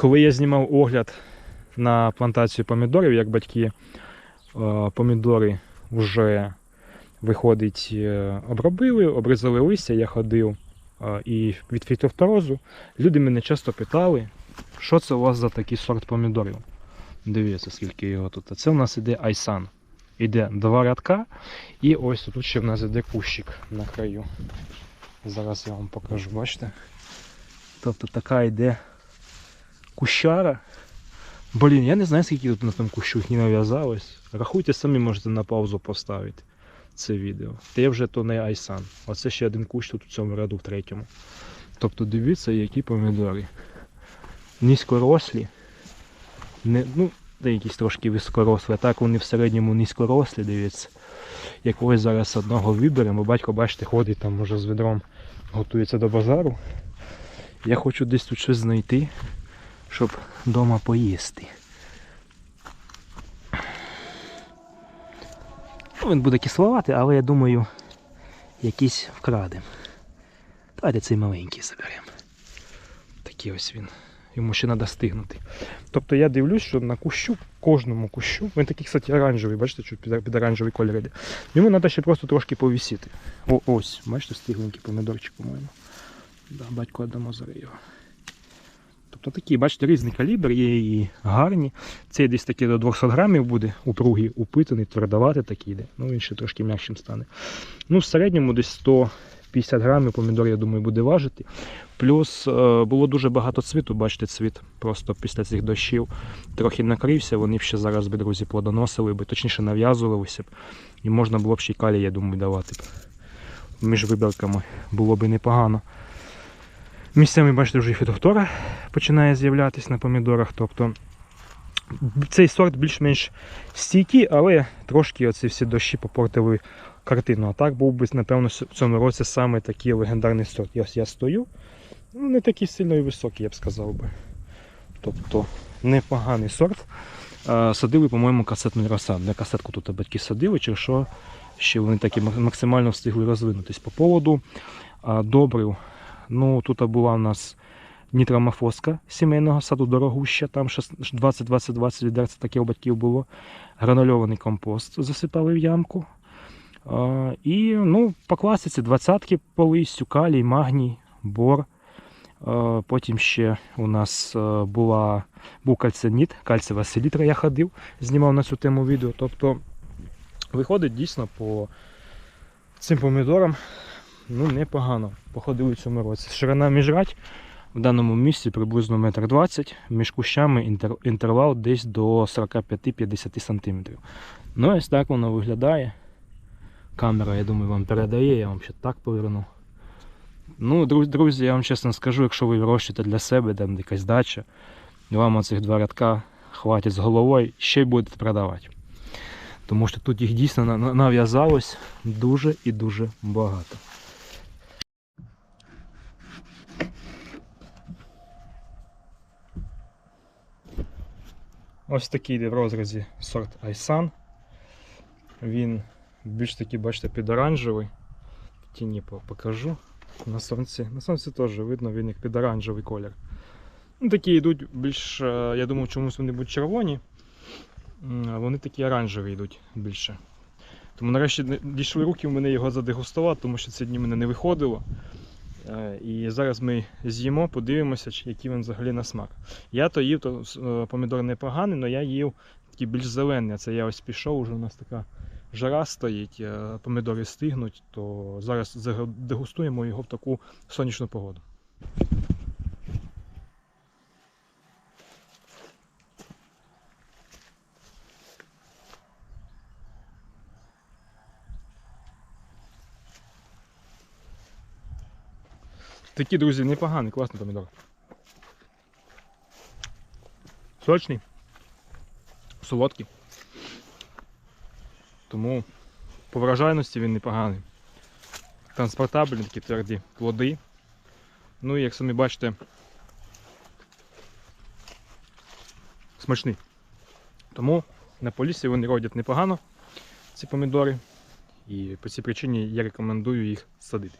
Коли я знімав огляд на плантацію помідорів, як батьки е, помідори вже виходить, е, обробили, обрізали листя, я ходив е, і від фітофторозу. Люди мене часто питали, що це у вас за такий сорт помідорів. Дивіться, скільки його тут. Це у нас іде Айсан. Іде два рядка, і ось тут ще в нас іде кущик на краю. Зараз я вам покажу, бачите? Тобто така йде кущара. Блін, я не знаю, скільки тут на тому кущу не нав'язалось. Рахуйте, самі можете на паузу поставити це відео. Те вже то не Айсан. Оце ще один кущ тут у цьому ряду в третьому. Тобто дивіться, які помідори. Низькорослі. Не, ну, де якісь трошки високорослі, так вони в середньому низькорослі, дивіться. Якогось зараз одного виберемо, батько, бачите, ходить там може з відром, готується до базару. Я хочу десь тут щось знайти, щоб вдома поїсти. Ну, він буде кисловатий, але я думаю, якийсь вкрадем. Давайте цей маленький заберемо. Такий ось він. Йому ще треба стигнути. Тобто я дивлюсь, що на кущу, кожному кущу, він такий, кстати, оранжевий, бачите, що під, під оранжевий колір йде. Йому треба ще просто трошки повісити. О, ось, бачите, стигленький помідорчик, по-моєму. Да, батько дамо зараз його. Тобто такі, бачите, різний калібр, є і гарні. Цей десь такий до 200 грамів буде, упругий, упитаний, твердоватий такий йде. Ну він ще трошки м'якшим стане. Ну, в середньому десь 150 грамів помідор, я думаю, буде важити. Плюс е, було дуже багато цвіту, бачите, цвіт просто після цих дощів трохи накрився, вони б ще зараз би, друзі, плодоносили би, точніше нав'язувалися б. І можна було б ще й калій, я думаю, давати б. Між вибірками було б непогано. Місцями, бачите, вже фітофтора починає з'являтися на помідорах. Тобто цей сорт більш-менш стійкий, але трошки оці всі дощі попортили картину. А так був би, напевно, в цьому році саме такий легендарний сорт. Я, я стою, ну не такий сильно і високий, я б сказав би. Тобто непоганий сорт. Садили, по-моєму, касетний розсад. Для касетку тут батьки садили, чи що ще вони такі мак- максимально встигли розвинутись. По поводу добрив. Ну, тут була у нас нітромофоска сімейного саду дорогуща, там 20-20-20 відер, це таке у батьків було. Гранульований компост засипали в ямку. А, і ну, по класиці двадцятки по листю, калій, магній, бор. А, потім ще у нас була, був кальциніт, кальцева селітра я ходив, знімав на цю тему відео. Тобто виходить дійсно по цим помідорам ну, непогано. Походили в цьому році. Ширина міжрать в даному місці приблизно 1,20 м, між кущами інтервал десь до 45-50 см. Ну, ось так воно виглядає. Камера, я думаю, вам передає, я вам ще так поверну. Ну, друзі, я вам чесно скажу, якщо ви вирощуєте для себе, там якась дача, вам оцих два рядка хватить з головою, ще й будете продавати. Тому що тут їх дійсно на- на- нав'язалось дуже і дуже багато. Ось такий йде в розрізі сорт Айсан. Він більш такий, бачите, під оранжевий. В тіні покажу. На сонці. На сонці теж видно, він як під оранжевий колір. Ну, такі йдуть більш, е, я думав, чомусь вони будуть червоні. Вони такі оранжеві йдуть більше. Тому нарешті дійшли руки в мене його задегустувати, тому що ці дні мене не виходило. Е, І зараз ми з'їмо, подивимося, які він взагалі на смак. Я то їв, то е, помідор непоганий, але я їв такий більш зелений. Це я ось пішов, уже у нас така жара стоїть, е, помідори стигнуть, то зараз дегустуємо його в таку сонячну погоду. Такі, друзі, непоганий, класний помідор. Сочний, солодкий. Тому по вражайності він непоганий. Транспортабельні такі тверді плоди. Ну і як самі бачите, смачний. Тому на полісі вони родять непогано, ці помідори. І по цій причині я рекомендую їх садити.